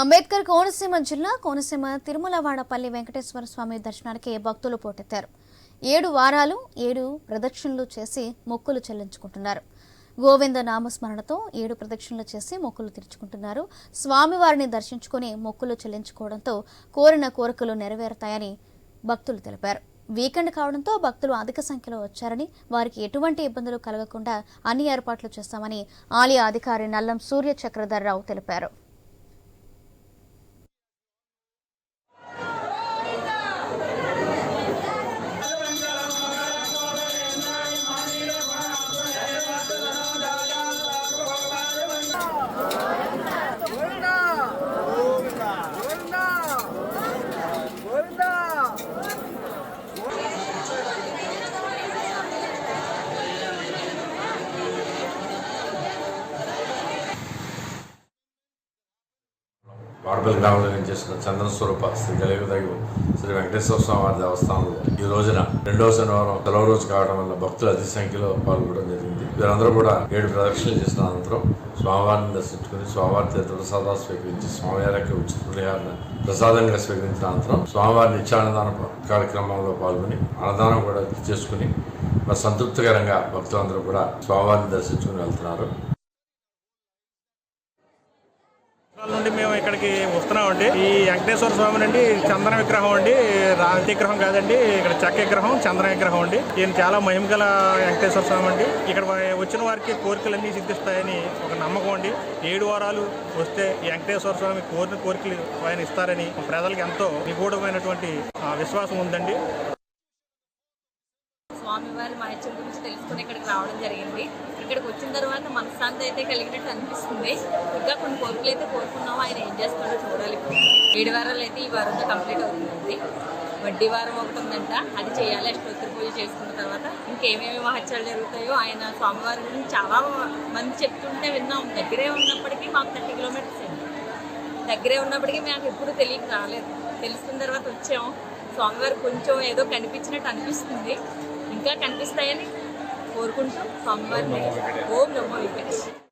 అంబేద్కర్ కోనసీమ జిల్లా కోనసీమ తిరుమలవాడపల్లి వెంకటేశ్వర స్వామి దర్శనానికి భక్తులు పోటెత్తారు. ఏడు వారాలు ఏడు ప్రదక్షిణలు చేసి మొక్కులు చెల్లించుకుంటున్నారు. గోవింద నామస్మరణతో ఏడు ప్రదక్షిణలు చేసి మొక్కులు తీర్చుకుంటున్నారు. స్వామివారిని దర్శించుకుని మొక్కులు చెల్లించుకోవడంతో కోరిన కోరికలు నెరవేరుతాయని భక్తులు తెలిపారు. వీకెండ్ కావడంతో భక్తులు అధిక సంఖ్యలో వచ్చారని వారికి ఎటువంటి ఇబ్బందులు కలగకుండా అన్ని ఏర్పాట్లు చేస్తామని ఆలయ అధికారి నల్లం సూర్య చక్రధర్రావు తెలిపారు. వాడపల్లి గ్రామంలో చేసిన చందన స్వరూప శ్రీ కలియుగదైవం శ్రీ వెంకటేశ్వర స్వామి వారి దేవస్థానంలో ఈ రోజున రెండవ శనివారం సెలవు రోజు కావడం వల్ల భక్తులు అధిక సంఖ్యలో పాల్గొనడం జరిగింది. వీరందరూ కూడా ఏడు ప్రదక్షిణలు చేసిన అనంతరం స్వామివారిని దర్శించుకుని స్వామివారి తీర్థ ప్రసాదాలు స్వీకరించి స్వామివారికి ఉచిత పులిహారణ ప్రసాదంగా స్వీకరించిన అనంతరం స్వామివారి నిత్యానందాన కార్యక్రమంలో పాల్గొని అన్నదానం కూడా చేసుకుని మరి సంతృప్తికరంగా భక్తులందరూ కూడా స్వామివారిని దర్శించుకుని వెళ్తున్నారు. నుండి మేము ఇక్కడికి వస్తున్నామండి. ఈ వెంకటేశ్వర స్వామి నుండి చందన విగ్రహం అండి. రాతి విగ్రహం కాదండి ఇక్కడ చెక్క విగ్రహం చందన విగ్రహం అండి. ఈయన చాలా మహిమ గల వెంకటేశ్వర స్వామి అండి. ఇక్కడ వచ్చిన వారికి కోరికలన్నీ సిద్ధిస్తాయని ఒక నమ్మకం అండి. ఏడు వారాలు వస్తే ఈ వెంకటేశ్వర స్వామి కోరిన కోరికలు ఆయన ఇస్తారని ప్రజలకు ఎంతో నిగూఢమైనటువంటి విశ్వాసం ఉందండి. స్వామివారి మహత్యం గురించి తెలుసుకుని ఇక్కడికి రావడం జరిగింది. ఇక్కడికి వచ్చిన తర్వాత మనశ్శాంతి అయితే కలిగినట్టు అనిపిస్తుంది. ఇంకా కొన్ని కోరికలు అయితే కోరుకున్నాము ఆయన ఏం చేస్తాడో చూడాలి. ఏడు వారాలు అయితే ఈ వారంతో కంప్లీట్ అవుతుంది. వడ్డీ వారం ఒకటి ఉందంట అది చేయాలి అష్టోత్తర పూజ చేసుకున్న తర్వాత ఇంకేమేమి మహత్యాలు జరుగుతాయో ఆయన స్వామివారి గురించి చాలా మంది చెప్తుంటే విన్నాం. దగ్గరే ఉన్నప్పటికీ మాకు థర్టీ కిలోమీటర్స్ దగ్గరే ఉన్నప్పటికీ మాకు ఎప్పుడు తెలియక రాలేదు. తెలుసుకున్న తర్వాత వచ్చాము. స్వామివారు కొంచెం ఏదో కనిపించినట్టు అనిపిస్తుంది. ఇంకా కనిపిస్తాయని కోరుకుంటూ స్వామివారిని ఓం నమో వెంకటేశ్వర